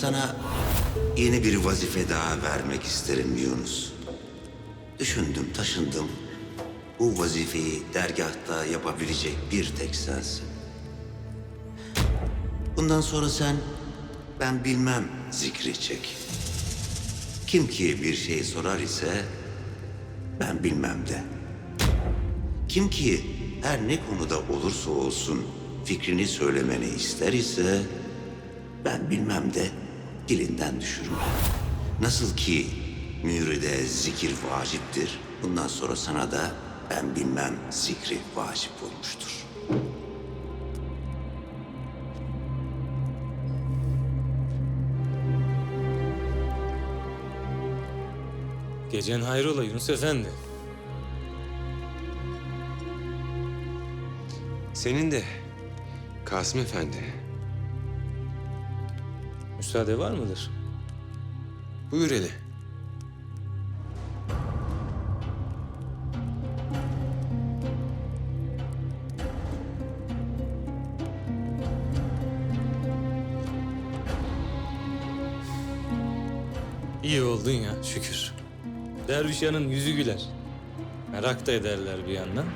sana yeni bir vazife daha vermek isterim Yunus. Düşündüm, taşındım. Bu vazifeyi dergahta yapabilecek bir tek sensin. Bundan sonra sen ben bilmem zikri çek. Kim ki bir şey sorar ise ben bilmem de. Kim ki her ne konuda olursa olsun fikrini söylemeni ister ise ben bilmem de dilinden düşürme. Nasıl ki müride zikir vaciptir, bundan sonra sana da ben bilmem zikri vacip olmuştur. Gecen hayrola Yunus Efendi. Senin de Kasım Efendi. Müsaade var mıdır? Buyur hele. İyi oldun ya şükür. Dervişanın yüzü güler. Merak da ederler bir yandan.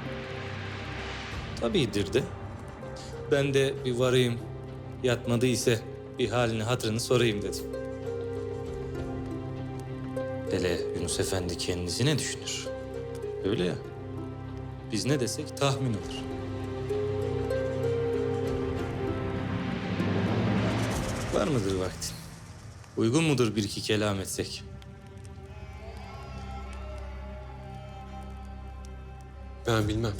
Tabiidir de. Ben de bir varayım. Yatmadı ise bir halini hatırını sorayım dedim. Hele Yunus Efendi kendisi ne düşünür? Öyle ya. Biz ne desek tahmin olur. Var mıdır vaktin? Uygun mudur bir iki kelam etsek? Ben bilmem.